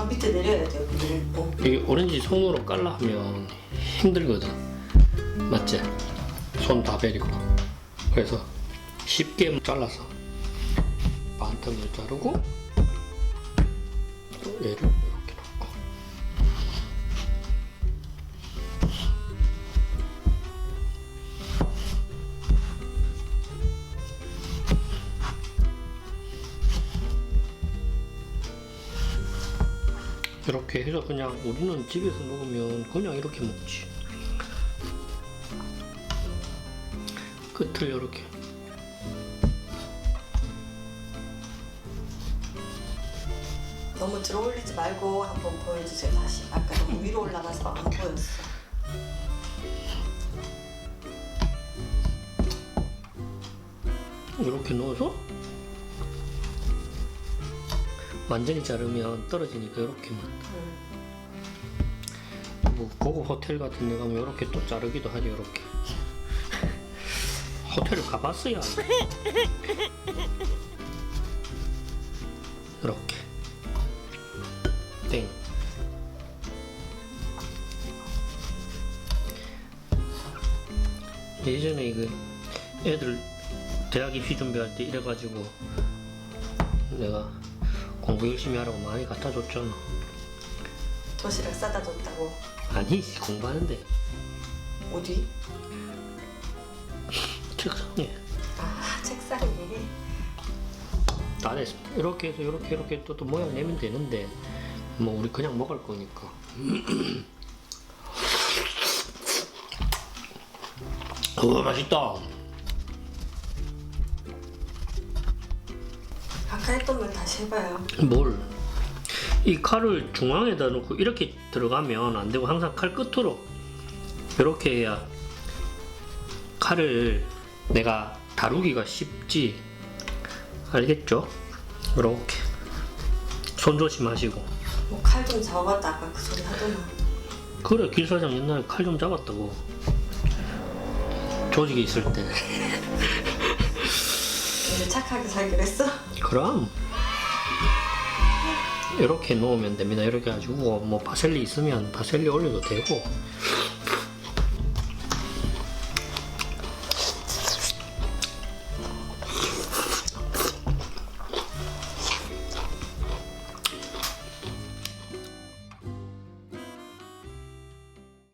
아 밑에 내려야 돼요. 그리고 이게 오렌지 손으로 깔라 하면 힘들거든. 맞지? 손 다 베리고. 그래서 쉽게 잘라서 반틈을 자르고 또 얘를 이렇게 해서 그냥 우리는 집에서 먹으면 그냥 이렇게 먹지. 끝을 이렇게. 너무 들어 올리지 말고 한번 보여주세요 다시. 아까 너무 위로 올라가서 안 보였어. 이렇게 넣어서 완전히 자르면 떨어지니까 이렇게만. 음. 뭐 고급 호텔 같은 데 가면 이렇게 또 자르기도 하죠 이렇게. 호텔을 가봤어야. 이렇게. 땡. 예전에 이거 애들 대학 입시 준비할 때 이래가지고 내가 공부 열심히 하라고 많이 갖다 줬잖아. 도시락 싸다 줬다고. 아니 공부하는데 어디? 책상에 아 책상에. 다 됐습니다. 이렇게 해서 이렇게 이렇게 또, 또 모양 내면 되는데 뭐 우리 그냥 먹을 거니까. 어 맛있다. 아까 했던 말 다시 해봐요. 뭘? 이 칼을 중앙에다 놓고 이렇게 들어가면 안 되고 항상 칼 끝으로 이렇게 해야 칼을 내가 다루기가 쉽지 알겠죠? 이렇게 손 조심하시고 뭐 칼 좀 잡아봤다 아까 그 소리 하더만. 그래 길 사장 옛날에 칼 좀 잡았다고 조직이 있을 때 근데 착하게 살기로 했어? 그럼 이렇게 놓으면 됩니다. 이렇게 해가지고 뭐 파셀리 있으면 파셀리 올려도 되고